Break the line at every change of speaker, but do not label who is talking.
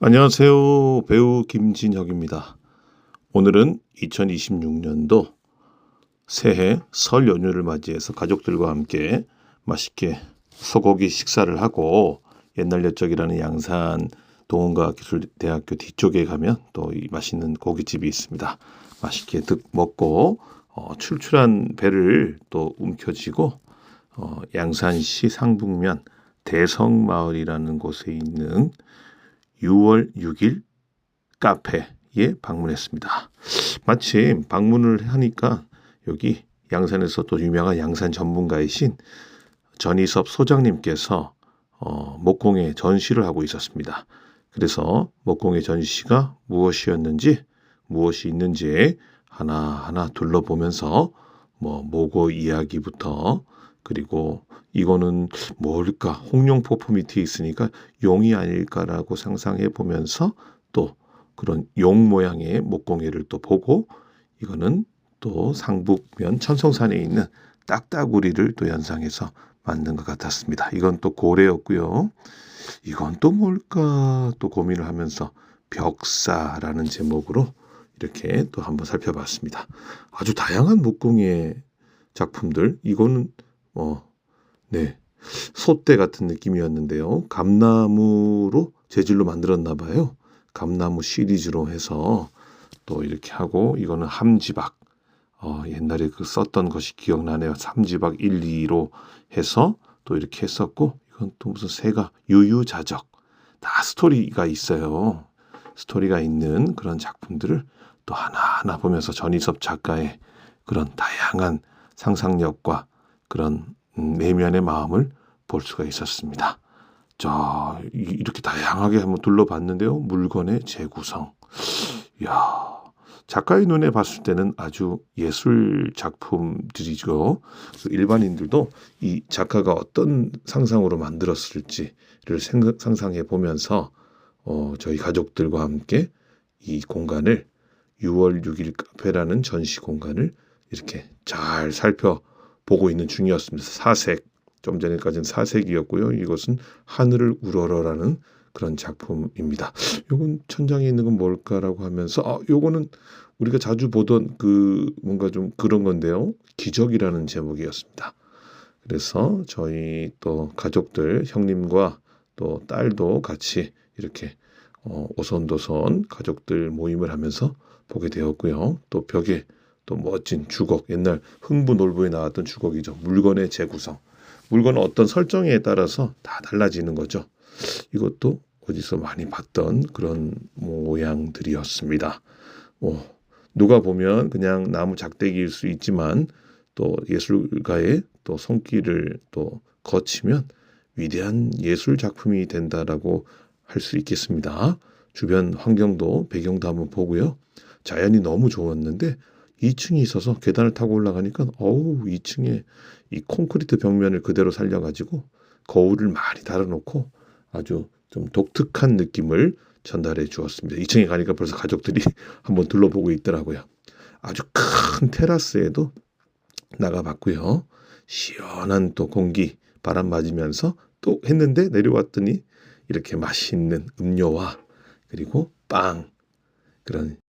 안녕하세요. 배우 김진혁입니다. 오늘은 2026년도 새해 설 연휴를 맞이해서 가족들과 함께 맛있게 소고기 식사를 하고 옛날 옛적이라는 양산 동원과 기술대학교 뒤쪽에 가면 또 이 맛있는 고깃집이 있습니다. 맛있게 득 먹고 어, 출출한 배를 또 움켜쥐고 어, 양산시 상북면 대성마을이라는 곳에 있는 6월 6일 카페에 방문했습니다. 마침 방문을 하니까 여기 양산에서 또 유명한 양산 전문가이신 전희섭 소장님께서 어, 목공의 전시를 하고 있었습니다. 그래서 목공의 전시가 무엇이었는지 무엇이 있는지 하나하나 둘러보면서 뭐 모고 이야기부터 그리고 이거는 뭘까? 홍룡 포포 밑에 있으니까 용이 아닐까라고 상상해 보면서 또 그런 용 모양의 목공예를 또 보고 이거는 또 상북면 천성산에 있는 딱따구리를 또 연상해서 만든 것 같았습니다. 이건 또 고래였고요. 이건 또 뭘까 또 고민을 하면서 벽사라는 제목으로 이렇게 또 한번 살펴봤습니다. 아주 다양한 목공예 작품들 이거는 어, 네. 소대 같은 느낌이었는데요. 감나무로 재질로 만들었나 봐요. 감나무 시리즈로 해서 또 이렇게 하고 이거는 함지박. 어, 옛날에 그 썼던 것이 기억나네요. 삼지박 1, 2로 해서 또 이렇게 했었고 이건 또 무슨 새가 유유자적. 다 스토리가 있어요. 스토리가 있는 그런 작품들을 또 하나하나 보면서 전희섭 작가의 그런 다양한 상상력과 그런 음, 내면의 마음을 볼 수가 있었습니다. 자, 이렇게 다양하게 한번 둘러봤는데요. 물건의 재구성. 이야, 작가의 눈에 봤을 때는 아주 예술 작품들이죠. 일반인들도 이 작가가 어떤 상상으로 만들었을지를 생각, 상상해 보면서 어, 저희 가족들과 함께 이 공간을 6월 6일 카페라는 전시 공간을 이렇게 잘 살펴 보고 있는 중이었습니다. 사색, 좀 전에까지는 사색이었고요. 이것은 하늘을 우러러라는 그런 작품입니다. 요건 천장에 있는 건 뭘까라고 하면서 아, 요거는 우리가 자주 보던 그 뭔가 좀 그런 건데요. 기적이라는 제목이었습니다. 그래서 저희 또 가족들 형님과 또 딸도 같이 이렇게 어, 오손도손 가족들 모임을 하면서 보게 되었고요. 또 벽에 또 멋진 주걱, 옛날 흥부놀부에 나왔던 주걱이죠. 물건의 재구성. 물건은 어떤 설정에 따라서 다 달라지는 거죠. 이것도 어디서 많이 봤던 그런 모양들이었습니다. 어, 누가 보면 그냥 나무 작대기일 수 있지만 또 예술가의 또 손길을 또 거치면 위대한 예술 작품이 된다라고 할 수 있겠습니다. 주변 환경도 배경도 한번 보고요. 자연이 너무 좋았는데 2층이 있어서 계단을 타고 올라가니까 어우 2층에 이 콘크리트 벽면을 그대로 살려가지고 거울을 많이 달아놓고 아주 좀 독특한 느낌을 전달해 주었습니다. 2층에 가니까 벌써 가족들이 한번 둘러보고 있더라고요. 아주 큰 테라스에도 나가봤고요. 시원한 또 공기 바람 맞으면서 또 했는데 내려왔더니 이렇게 맛있는 음료와 그리고 빵 그런